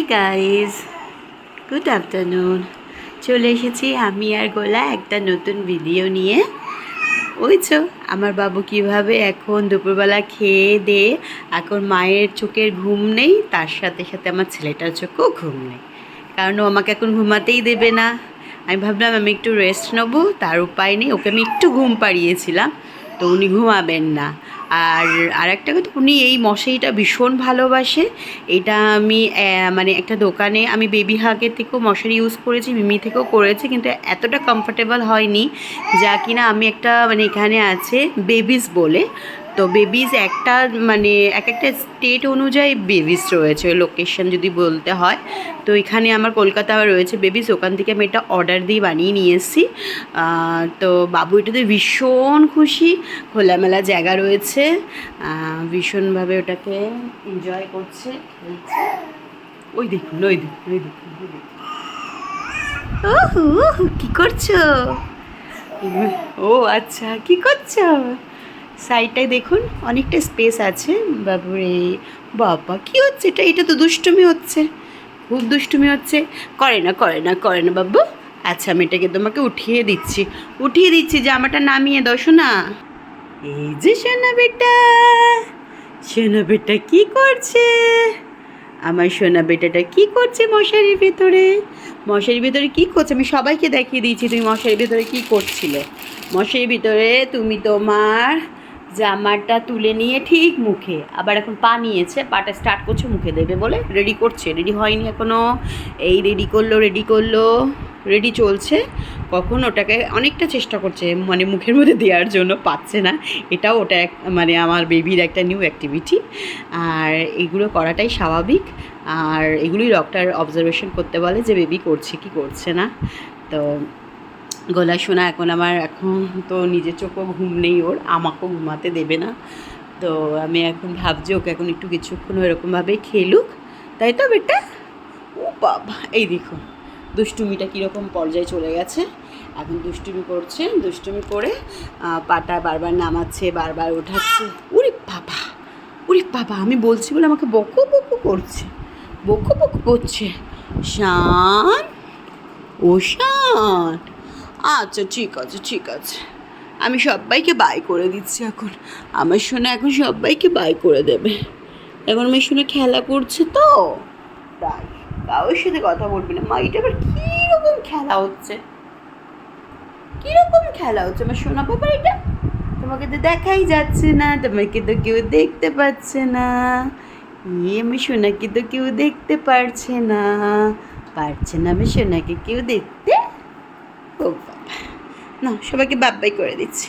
Hi guys good afternoon চলে এসেছি আমি আর গোলা একটা নতুন ভিডিও নিয়ে। ওই তো, আমার বাবু কীভাবে এখন দুপুরবেলা খেয়ে দে, এখন মায়ের চোখের ঘুম নেই, তার সাথে সাথে আমার ছেলেটার চোখেও ঘুম নেই। কারণ ও আমাকে এখন ঘুমাতেই দেবে না। আমি ভাবলাম আমি একটু রেস্ট নেব, তার উপায় নেই, ওকে আমি একটু ঘুম পাড়িয়েছিলাম, তো উনি ঘুমাবেন না। আর আরেকটা কথা, উনি এই মশারিটা ভীষণ ভালোবাসে। এটা আমি মানে একটা দোকানে আমি বেবি হাগের থেকেও মশারি ইউজ করেছি, মিমি থেকেও করেছি, কিন্তু এতটা কমফোর্টেবল হয়নি, যা কিনা আমি একটা মানে এখানে আছে বেবিস বলে। তো বেবিস একটা মানে এক একটা স্টেট অনুযায়ী বেবিস রয়েছে লোকেশন যদি বলতে হয়। তো এখানে আমার কলকাতা রয়েছে বেবিস ওখান থেকে আমি এটা অর্ডার দিয়ে বানিয়ে নিয়ে এসেছি। তো বাবু এটাতে ভীষণ খুশি খোলামেলা জায়গা রয়েছে। ভীষণভাবে ওটাকে এনজয় করছে ওই দেখুন ওই দেখুন ওই দেখুন ওহু, করছ? ও আচ্ছা কি করছ? সাইডটায় দেখুন, অনেকটা স্পেস আছে। বাবুরে, বাবা, কি হচ্ছে? এটা এটা তো দুষ্টুমি হচ্ছে। খুব দুষ্টুমি হচ্ছে। করে না করে না করে না, বাবু। আচ্ছা আমি এটাকে তোমাকে উঠিয়ে দিচ্ছি। উঠিয়ে দিচ্ছি জামাটা নামিয়ে দাও শোনা এই যে সোনা বেটা সোনা বেটা কী করছে? আমার সোনা বেটাটা কি করছে মশারির ভেতরে? মশারির ভেতরে কি করছে? আমি সবাইকে দেখিয়ে দিয়েছি তুমি মশারির ভেতরে কি করছিলে। মশারির ভিতরে তুমি তোমার জামাটা তুলে নিয়ে ঠিক মুখে, আবার এখন পা নিয়েছে, পাটা স্টার্ট করছে, মুখে দেবে বলে রেডি করছে। রেডি হয়নি এখনও এই রেডি করল রেডি করল রেডি চলছে। কখন ওটাকে অনেকটা চেষ্টা করছে মানে মুখের মধ্যে দেওয়ার জন্য পাচ্ছে না। এটাও ওটা এক মানে আমার বেবির একটা নিউ অ্যাক্টিভিটি আর এগুলো করাটাই স্বাভাবিক। আর এগুলোই ডক্টর অবজারভেশন করতে বলে যে বেবি করছে কি করছে না। তো গলা শোনা, এখন আমার, এখন তো নিজের চোখও ঘুম নেই ওর, আমাকেও ঘুমাতে দেবে না। তো আমি এখন ভাবছি ওকে এখন একটু কিছুক্ষণ এরকমভাবে খেলুক। তাই তো বেটা? ও বাবা, এই দেখুন দুষ্টুমিটা কীরকম পর্যায়ে চলে গেছে। এখন দুষ্টুমি করছে, দুষ্টুমি করে পাটা বারবার নামাচ্ছে, বারবার ওঠাচ্ছে। উরে বাবা উরে বাবা, আমি বলছি বলে আমাকে বকো বকো করছে, বকো বকো করছে। শান, ও শান আচ্ছা ঠিক আছে ঠিক আছে। আমি সবাইকে বাই করে দিচ্ছি এখন। আমার শোনা এখন সবাইকে বাই করে দেবে। এখন আমার শুনে খেলা করছে তো। তাই, কারোর সাথে কথা বলবি না। মা, এটা আবার কীরকম খেলা হচ্ছে? কীরকম খেলা হচ্ছে? আমার সোনা বাবা এটা তোমাকে তো দেখাই যাচ্ছে না, তোমাকে তো কেউ দেখতে পাচ্ছে না। আমার সোনাকে তো কেউ দেখতে পারছে না। পারছে না আমার সোনাকে কেউ দেখতে না সবাইকে বাব্বাই করে দিচ্ছি।